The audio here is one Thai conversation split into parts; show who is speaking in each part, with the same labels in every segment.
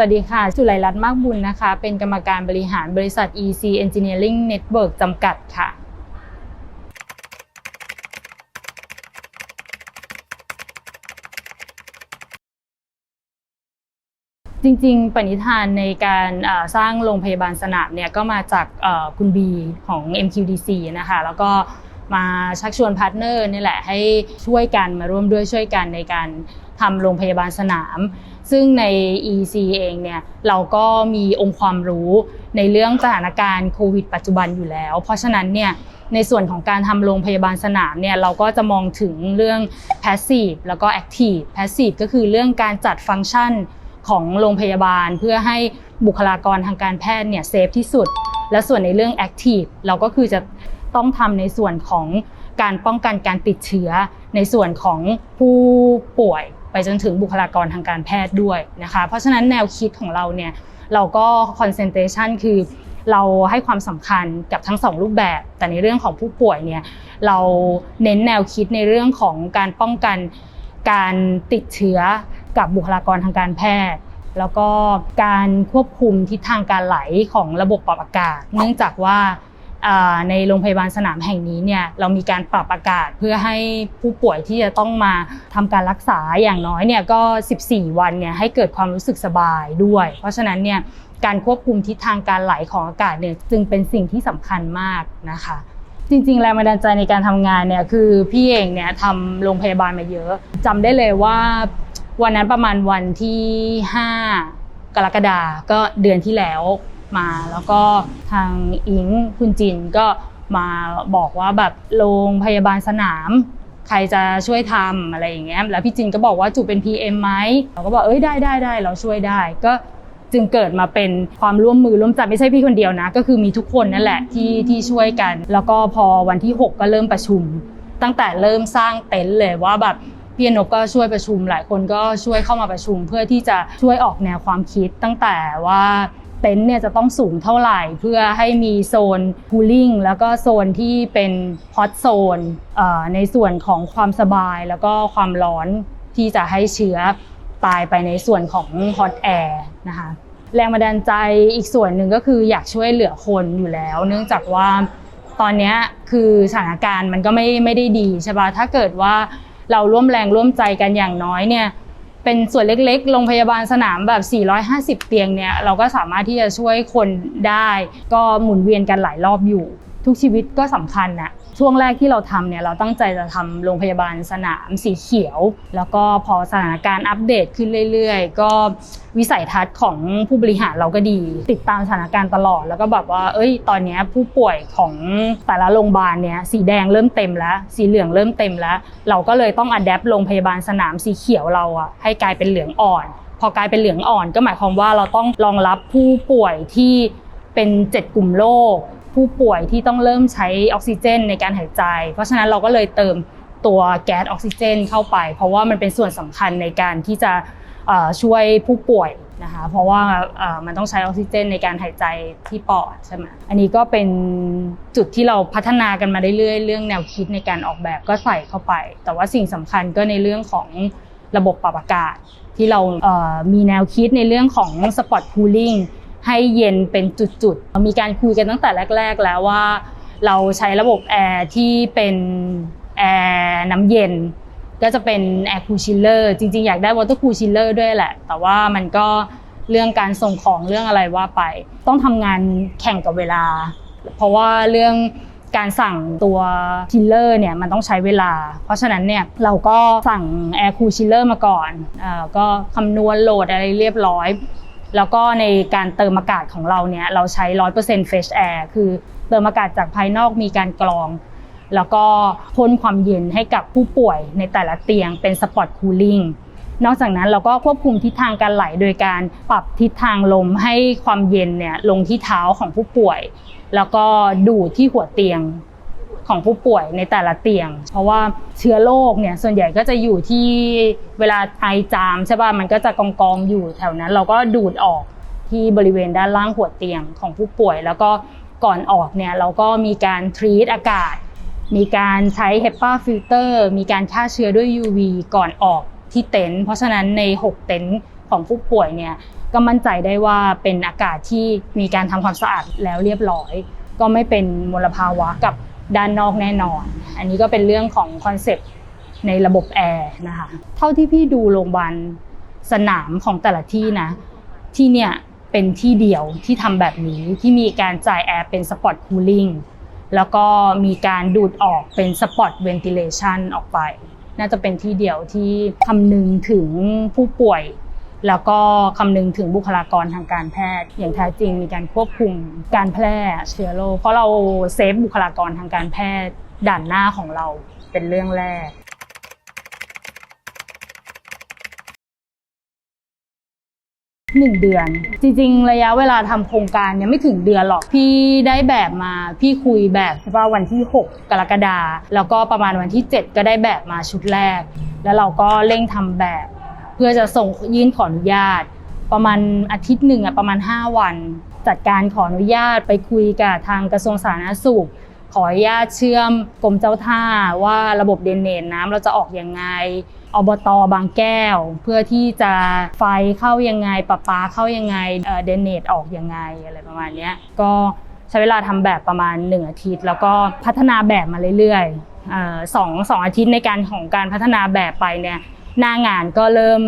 Speaker 1: วัสดีค่ะ จุลัยรัตน์มากบุญนะคะ เป็นกรรมการบริหารบริษัท EC Engineering Network จำกัดค่ะจริงๆ ปณิธานในการสร้างโรงพยาบาลสนามเนี่ยก็มาจากคุณบีของ MQDC นะคะ แล้วก็มาชักชวนพาร์ทเนอร์นี่แหละให้ช่วยกันมาร่วมด้วยช่วยกันในการ ทำโรงพยาบาลสนาม ซึ่งใน EC เองเนี่ยเราก็มีองค์ความรู้ในเรื่องสถานการณ์โควิด ปัจจุบันอยู่แล้ว เพราะฉะนั้นเนี่ยในส่วนของการทำโรงพยาบาลสนามเนี่ยเราก็จะมองถึงเรื่อง passive แล้วก็ active passive ก็คือเรื่องการจัดฟังก์ชันของโรงพยาบาลเพื่อให้บุคลากรทางการแพทย์เนี่ยเซฟที่สุด และส่วนในเรื่อง Active เราก็คือจะต้องทำในส่วนของการป้องกันการติดเชื้อในส่วนของผู้ป่วย ไปจนถึงบุคลากรทางการแพทย์ด้วยนะคะ เพราะฉะนั้นแนวคิดของเราเนี่ยเราก็ concentration คือเราให้ความสำคัญกับทั้งสองรูปแบบ แต่ในเรื่องของผู้ป่วยเนี่ยเราเน้นแนวคิดในเรื่องของการป้องกันการติดเชื้อกับบุคลากรทางการแพทย์ แล้วก็การควบคุมทิศทางการไหลของระบบปรับอากาศ เนื่องจากว่า ในโรงพยาบาลสนามแห่งนี้เนี่ยเรามีการปรับอากาศเพื่อให้ผู้ป่วยที่จะต้องมาทำการรักษาอย่างน้อยเนี่ยก็ 14 วันเนี่ยให้เกิดความรู้สึกสบายด้วย เพราะฉะนั้นเนี่ยการควบคุมทิศทางการไหลของอากาศเนี่ยจึงเป็นสิ่งที่สำคัญมากนะคะจริงๆแรงบันดาลใจในการทำงานเนี่ยคือพี่เองเนี่ยทำโรงพยาบาลมาเยอะจำได้เลยว่าวันนั้นประมาณวันที่ 5 กรกฎาก็เดือนที่แล้ว มา แล้วก็ทางอิงคุณจินก็มาบอกว่าแบบโรงพยาบาลสนาม ใครจะช่วยทำอะไรอย่างเงี้ยแล้วพี่จินก็บอกว่าจูเป็น PM ไหมเราก็บอกเอ้ยได้ได้ได้เราช่วยได้ก็จึงเกิดมาเป็นความร่วมมือร่วมใจไม่ใช่พี่คนเดียวนะ ก็คือมีทุกคนนั่นแหละที่ที่ช่วยกัน แล้วก็พอวันที่ 6 ก็เริ่มประชุม ตั้งแต่เริ่มสร้างเต็นท์เลยว่าแบบพี่นกก็ช่วยประชุมหลายคนก็ช่วยเข้ามาประชุม เพื่อที่จะช่วยออกแนวความคิดตั้งแต่ว่า เต็นท์เนี่ยจะต้องสูงเท่าไหร่ เพื่อให้มีโซน cooling แล้วก็โซนที่เป็น hot zone เอ่อในส่วนของความสบายแล้วก็ความร้อนที่จะให้เชื้อตายไปในส่วนของ hot air นะคะแรงบันดาลใจอีกส่วนหนึ่งก็คืออยากช่วยเหลือคนอยู่แล้ว เนื่องจากว่าตอนนี้คือสถานการณ์มันก็ไม่ไม่ได้ดีใช่ปะถ้าเกิดว่าเราร่วมแรงร่วมใจกันอย่างน้อยเนี่ย เป็นส่วนเล็กๆ โรงพยาบาลสนามแบบ 450 เตียงเนี่ย เราก็สามารถที่จะช่วยคนได้ ก็หมุนเวียนกันหลายรอบอยู่ ทุกชีวิตก็สำคัญนะช่วงแรกที่เราทำเนี่ยเราตั้งใจจะทำโรงพยาบาลสนามสีเขียว แล้วก็พอสถานการณ์อัปเดตขึ้นเรื่อยๆ ก็วิสัยทัศน์ของผู้บริหารเราก็ดี ติดตามสถานการณ์ตลอด แล้วก็แบบว่า เอ้ย ตอนนี้ผู้ป่วยของแต่ละโรงพยาบาลเนี่ยสีแดงเริ่มเต็มแล้ว สีเหลืองเริ่มเต็มแล้ว เราก็เลยต้องอัดแอปโรงพยาบาลสนามสีเขียวเราอะให้กลายเป็นเหลืองอ่อน พอกลายเป็นเหลืองอ่อน ก็หมายความว่าเราต้องรองรับผู้ป่วยที่เป็นเจ็ดกลุ่มโรค ผู้ป่วยที่ต้องเริ่มใช้ออกซิเจนในการหายใจ เพราะฉะนั้นเราก็เลยเติมตัวแก๊สออกซิเจนเข้าไป เพราะว่ามันเป็นส่วนสำคัญในการที่จะช่วยผู้ป่วยนะคะเพราะว่ามันต้องใช้ออกซิเจนในการหายใจที่ปอดใช่ไหมอันนี้ก็เป็นจุดที่เราพัฒนากันมาเรื่อยๆ เรื่องแนวคิดในการออกแบบก็ใส่เข้าไป แต่ว่าสิ่งสำคัญก็ในเรื่องของระบบปรับอากาศ ที่เรามีแนวคิดในเรื่องของสปอตคูลิ่ง ให้เย็นเป็นจุดๆ มีการคุยกันตั้งแต่แรก ๆ แล้วว่า เราใช้ระบบแอร์ที่เป็นแอร์น้ำเย็น ก็จะเป็นแอร์คูลชิลเลอร์จริง ๆ อยากได้วอเตอร์คูลชิลเลอร์ด้วยแหละ แต่ว่ามันก็เรื่องการส่งของเรื่องอะไรว่าไป ต้องทำงานแข่งกับเวลา เพราะว่าเรื่องการสั่งตัวชิลเลอร์เนี่ยมันต้องใช้เวลา เพราะฉะนั้นเนี่ยเราก็สั่งแอร์คูลชิลเลอร์มาก่อนอก็คำนวณโหลดอะไรเรียบร้อย แล้วก็ในการเติมอากาศของเราเนี่ยเราใช้100% fresh air คือเติมอากาศจากภายนอกมีการกรอง แล้วก็พ่นความเย็นให้กับผู้ป่วยในแต่ละเตียงเป็นสปอตคูลิ่งนอกจากนั้นเราก็ควบคุมทิศทางการไหลโดยการปรับทิศทางลมให้ความเย็นเนี่ยลงที่เท้าของผู้ป่วย แล้วก็ดูดที่หัวเตียง ของผู้ป่วยในแต่ละเตียง เพราะว่าเชื้อโรคเนี่ยส่วนใหญ่ก็จะอยู่ที่เวลาไอจามใช่ป่ะมันก็จะกองกองอยู่แถวนั้น เราก็ดูดออกที่บริเวณด้านล่างหัวเตียงของผู้ป่วย แล้วก็ก่อนออกเนี่ยเราก็มีการทรีตอากาศ มีการใช้ HEPA ฟิลเตอร์มีการฆ่าเชื้อด้วย UV ก่อนออกที่เต็นท์เพราะฉะนั้นใน 6 เต็นท์ของผู้ป่วยเนี่ยก็มั่นใจได้ว่าเป็นอากาศที่มีการทำความสะอาดแล้วเรียบร้อย ก็ไม่เป็นมลภาวะกับ ด้านนอกแน่นอน อันนี้ก็เป็นเรื่องของคอนเซปต์ในระบบแอร์นะคะ เท่าที่พี่ดูโรงพยาบาลสนามของแต่ละที่นะ ที่เนี่ยเป็นที่เดียวที่ทำแบบนี้ที่มีการจ่ายแอร์เป็นสปอตคูลิ่งแล้วก็มีการดูดออกเป็นสปอตเวนติเลชันออกไป น่าจะเป็นที่เดียวที่คำนึงถึงผู้ป่วย แล้วก็คำนึงถึงบุคลากรทางการแพทย์ อย่างแท้จริงมีการควบคุมการแพร่เชื้อโรคเพราะเราเซฟบุคลากรทางการแพทย์ด่านหน้าของเราเป็นเรื่องแรกหนึ่งเดือน จริง ๆ ระยะเวลาทำโครงการเนี่ยไม่ถึงเดือนหรอก พี่ได้แบบมา พี่คุยแบบใช่ป่ะวันที่ 6 กรกฎาแล้วก็ประมาณวันที่ 7 ก็ได้แบบมาชุดแรก แล้วเราก็เร่งทำแบบ พื่อจะส่งยื่นขออนุญาต ประมาณอาทิตย์หนึ่งอะประมาณ 5 วัน จัดการขออนุญาตไปคุยกับทางกระทรวงสาธารณสุข ขออนุญาตเชื่อมกรมเจ้าท่าว่าระบบเดนเนตน้ำเราจะออกยังไงอบตบางแก้ว เพื่อที่จะไฟเข้ายังไงประปาเข้ายังไงเดนเนตออกยังไงอะไรประมาณนี้ก็ใช้เวลาทำแบบประมาณ 1 อาทิตย์ แล้วก็พัฒนาแบบมาเรื่อยๆสองสองอาทิตย์ในการของการพัฒนาแบบไปเนี่ย หน้างานก็เริ่ม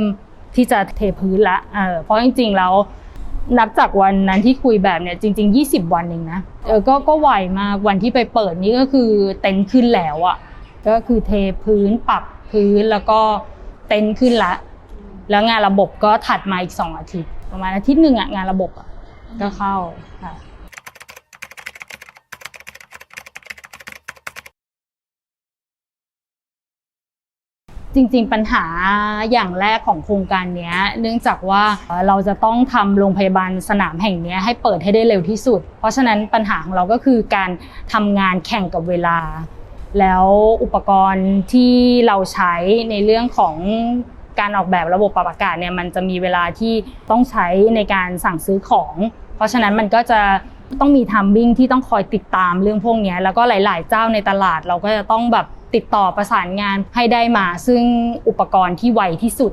Speaker 1: ที่จะเทพื้นละเออเพราะจริงๆแล้วนับจากวันนั้นที่คุยแบบเนี่ยจริง ๆ 20 วันเองนะเออก็ก็ไวมากวันที่ไปเปิดนี่ก็คือเต็นท์ขึ้นแล้วอะ่ะก็คือเทพื้นปรับพื้นแล้วก็เต็นท์ขึ้นละ แล้วงานระบบก็ถัดมาอีก2อาทิตย์ ประมาณอาทิตย์หนึ่งอะงานระบบอะก็เข้าค่ะ จริง ๆ ปัญหาอย่างแรกของโครงการนี้เนื่องจากว่าเราจะต้องทำโรงพยาบาลสนามแห่งนี้ให้เปิดให้ได้เร็วที่สุด เพราะฉะนั้นปัญหาของเราก็คือการทำงานแข่งกับเวลา แล้วอุปกรณ์ที่เราใช้ในเรื่องของการออกแบบระบบปรับอากาศเนี่ยมันจะมีเวลาที่ต้องใช้ในการสั่งซื้อของ เพราะฉะนั้นมันก็จะต้องมีทัมบิ้งที่ต้องคอยติดตามเรื่องพวกนี้แล้วก็หลาย ๆ เจ้าในตลาดเราก็จะต้องแบบ ติดต่อประสานงานให้ได้มา ซึ่งอุปกรณ์ที่ไวที่สุด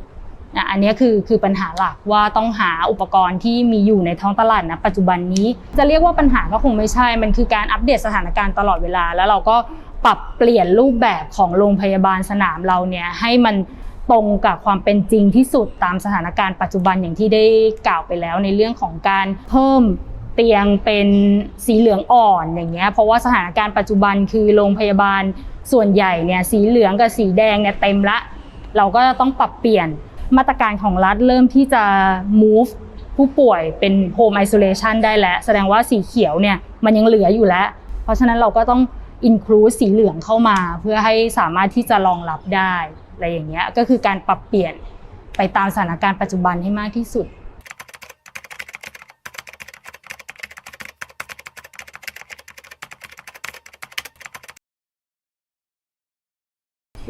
Speaker 1: นะอันนี้คือคือปัญหาหลักว่าต้องหาอุปกรณ์ที่มีอยู่ในท้องตลาดนะปัจจุบันนี้ จะเรียกว่าปัญหาก็คงไม่ใช่ มันคือการอัปเดตสถานการณ์ตลอดเวลา แล้วเราก็ปรับเปลี่ยนรูปแบบของโรงพยาบาลสนามเราเนี่ยให้มันตรงกับความเป็นจริงที่สุดตามสถานการณ์ปัจจุบันอย่างที่ได้กล่าวไปแล้วในเรื่องของการเพิ่มเตียงเป็นสีเหลืองอ่อนอย่างเงี้ยเพราะว่าสถานการณ์ปัจจุบันคือโรงพยาบาล ส่วนใหญ่เนี่ยสีเหลืองกับสีแดงเนี่ยเต็มละ เราก็ต้องปรับเปลี่ยนมาตรการของรัฐเริ่มที่จะ move ผู้ป่วยเป็น home isolation ได้แล้ว แสดงว่าสีเขียวเนี่ยมันยังเหลืออยู่แล้ว เพราะฉะนั้นเราก็ต้อง include สีเหลืองเข้ามา เพื่อให้สามารถที่จะรองรับได้อะไรอย่างเงี้ยก็คือการปรับเปลี่ยนไปตามสถานการณ์ปัจจุบันให้มากที่สุด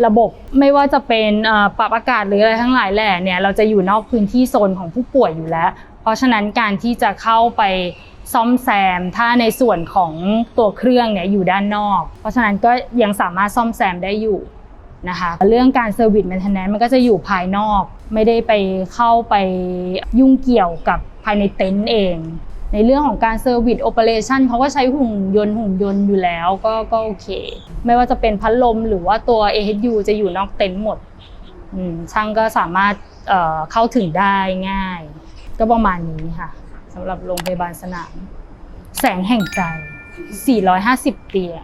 Speaker 1: ระบบไม่ว่าจะเป็นปรับอากาศหรืออะไรทั้งหลายแหล่เนี่ยเราจะอยู่นอกพื้นที่โซนของผู้ป่วยอยู่แล้ว เพราะฉะนั้นการที่จะเข้าไปซ่อมแซม ถ้าในส่วนของตัวเครื่องเนี่ยอยู่ด้านนอก เพราะฉะนั้นก็ยังสามารถซ่อมแซมได้อยู่นะคะเรื่องการเซอร์วิสแมนเทนแนนมันก็จะอยู่ภายนอก ไม่ได้ไปเข้าไปยุ่งเกี่ยวกับภายในเต็นท์เอง ในเรื่องของการเซอร์วิสโอเปอเรชันเขาก็ใช้หุ่นยนต์หุ่นยนต์อยู่แล้วก็ก็โอเค ไม่ว่าจะเป็นพัดลมหรือว่าตัว AHU จะอยู่นอกเต็นท์หมดช่างก็สามารถเเข้าถึงได้ง่าย ก็ประมาณนี้ค่ะสำหรับโรงพยาบาลสนาม แสงแห่งใจ 450 เตียง